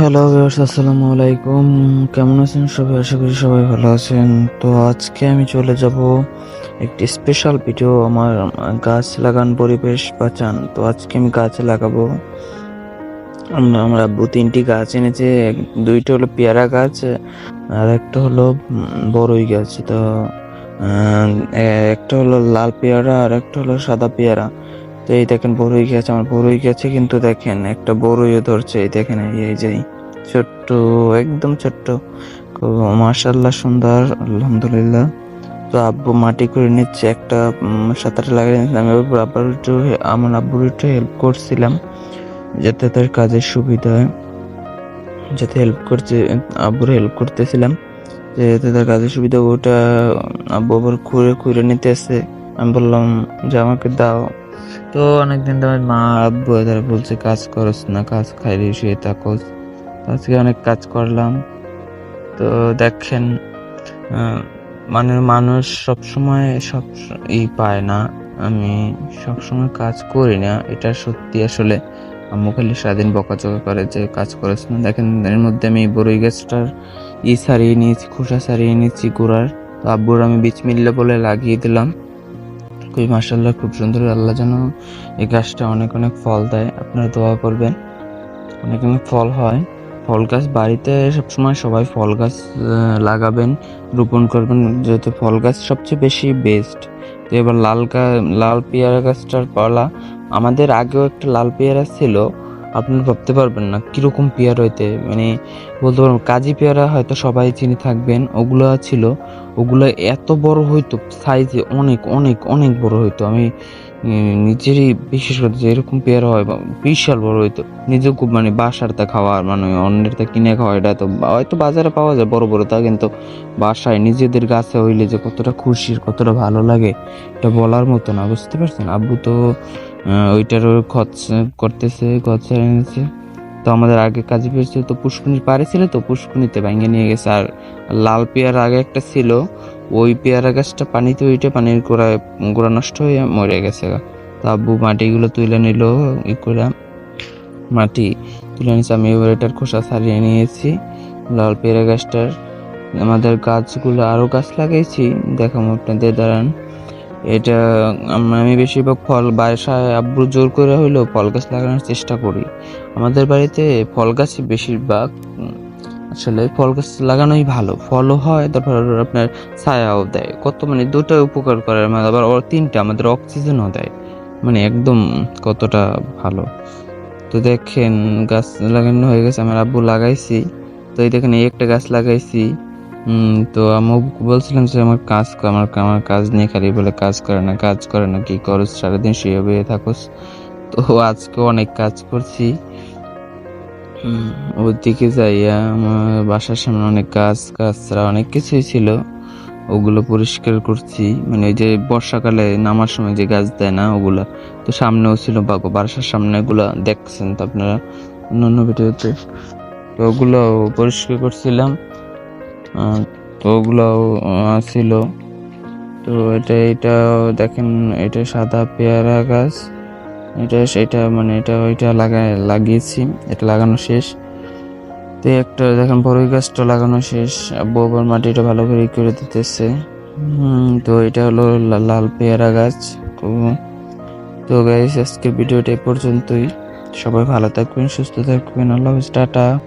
Hello viewers আসসালামু আলাইকুম। কেমন আছেন সবাই? আশা করি সবাই ভালো আছেন। তো আজকে আমি চলে যাব একটি স্পেশাল ভিডিও আমার গাছ লাগান পরিবেশ বাঁচান। তো আজকে আমি গাছ লাগাবো। আমরা আমার আব্বু তিনটি গাছ এনেছে। দুইটা হলো পেয়ারা গাছ, আর একটা হলো বড়ই গাছ। তো একটা হলো লাল পেয়ারা, আর একটা হলো সাদা পেয়ারা। তো এই দেখেন বড়ই গাছ আমার বড়ই গাছে কিন্তু দেখেন, একটা বড়ইও ধরছে, এই দেখেন, এই যে ছোট্ট, একদম ছোট্ট। মাশাল্লাহ সুন্দর, আলহামদুলিল্লাহ। তো আব্বু মাটি করে নিচ্ছে, একটা সাঁতারে লাগিয়ে নিয়েছিলাম এবার আব্বুর একটু আমার আব্বুর একটু হেল্প করছিলাম, যাতে তার কাজের সুবিধা হয়। যাতে হেল্প করতে আব্বুর হেল্প করতেছিলাম যাতে তার কাজের সুবিধা ওটা আব্বু আবার খুঁড়ে খুঁড়ে নিতে আসে আমি বললাম, যে আমাকে দাও। তো অনেকদিন ধরে মা, আব্বু এদের বলছে, কাজ করস না, কাজ খাইলে শুয়ে থাকোস। আজকে অনেক কাজ করলাম। তো দেখেন মানে মানুষ সব সময় সব ই পায় না। আমি সব সময় কাজ করি না। এটা সত্যি আসলে আম্মু খালি সারাদিন বকাচকা করে যে কাজ করিস না। দেখেন, এর মধ্যে আমি বড়ই গাছটার ই সারিয়ে নিয়েছি, খোসা সারিয়ে নিয়েছি গোড়ার। তো আব্বুর আমি বীজ মিললে বলে লাগিয়ে দিলাম। খুবই মাসাল্লাহ খুব সুন্দর, আল্লাহ যেন এই গাছটা অনেক অনেক ফল দেয়। আপনারা দোয়া করবেন। অনেক অনেক ফল হয়। ফল গাছ বাড়িতে সবসময় সবাই ফল গাছ লাগাবেন, রোপণ করবেন। যেহেতু ফল গাছ সবচেয়ে বেশি বেস্ট তো এবার লাল লাল পেয়ারা গাছটার পালা। আমাদের আগেও একটা লাল পেয়ারা ছিল। আপনারা ভাবতে পারবেন না কীরকম পেয়ারা হইতে মানে বলতে পারবেন কাজী পেয়ারা হয়তো সবাই চিনে থাকবেন, ওগুলো ছিল, ওগুলো এত বড় হইতো সাইজে অনেক অনেক অনেক বড় হইতো। আমি নিজেরই বিশেষ করে যে এরকম পেয়ারা হয় বিশাল বড় হইতো। নিজেও খুব মানে বাসার তা মানে অন্যের তা কিনে খাওয়া, এটা তো হয়তো বাজারে পাওয়া যায় বড় বড় তা, কিন্তু বাসায় নিজেদের গাছে হইলে যে কতটা খুশির, কতটা ভালো লাগে, এটা বলার মতো না, বুঝতে পারছেন? আব্বু তো ওইটার খরচ করতেছে, খরচা এনেছে তো আমাদের আগে কাজে পেয়েছিল তো পুষ্কুনির পাড়ে ছিল, তো পুষ্কুনিতে ভেঙে নিয়ে গেছে। আর লাল পেয়ারা আগে একটা ছিল, ওই পেয়ারা গাছটা পানিতে ওইটা পানির গোড়ায় গোড়া নষ্ট হয়ে মরে গেছে। তো আব্বু মাটিগুলো তুলে নিল, ই করে মাটি তুলে নিয়েছে আমি এবার এটার খোসা ছাড়িয়ে নিয়েছি, লাল পেয়ারা গাছটার। আমাদের গাছগুলো আরও গাছ লাগাইছি, দেখাম আপনাদের, দাঁড়ান। এটা আমি বেশিরভাগ ফল বাসায় আব্বু জোর করে হলেও ফল গাছ লাগানোর চেষ্টা করি। আমাদের বাড়িতে ফল গাছই বেশিরভাগ। আসলে ফল গাছ লাগানোই ভালো। ফলও হয়, তারপর আপনার ছায়াও দেয়। কত মানে দুটো উপকার করে মানে আবার তিনটা, আমাদের অক্সিজেনও দেয়। মানে একদম কতটা ভালো। তো দেখেন, গাছ লাগানো হয়ে গেছে, আমার আব্বু লাগাইছি। তো এই দেখেন, এই একটা গাছ লাগাইছি। তো আমি বলছিলাম যে আমার কাজ আমার আমার কাজ নিয়ে খালি বলে কাজ করে না, কাজ করে না, কি করস সারাদিন শুয়ে বয়ে থাকোস। তো আজকে অনেক কাজ করছি। ওদিকে যাইয়া আমার বাসার সামনে অনেক গাছ গাছরা অনেক কিছুই ছিল। ওগুলো পরিষ্কার করছি। মানে ওই যে বর্ষাকালে নামার সময় যে গাছ দেয় না ওগুলা, তো সামনেও ছিল বাবা, বাসার সামনে ওগুলা দেখছেন তো আপনারা অন্যান্য ভিডিওতে। তো ওগুলো পরিষ্কার করছিলাম। তো ওগুলো আহ, ছিল। তো এটা এটা দেখেন এটা সাদা পেয়ারা গাছ। এটা সেটা মানে এটা ওইটা লাগায় লাগিয়েছি এটা লাগানো শেষ। তো একটা দেখেন বড়ই গাছটা লাগানো শেষ। আব্বু আবার মাটিটা ভালো করে করে দিতেছে। তো এটা হলো লাল পেয়ারা গাছ। তো- গাইস আজকের ভিডিওটা এই পর্যন্তই। সবাই ভালো থাকবেন সুস্থ থাকবেন। আল্লাহ টাটা।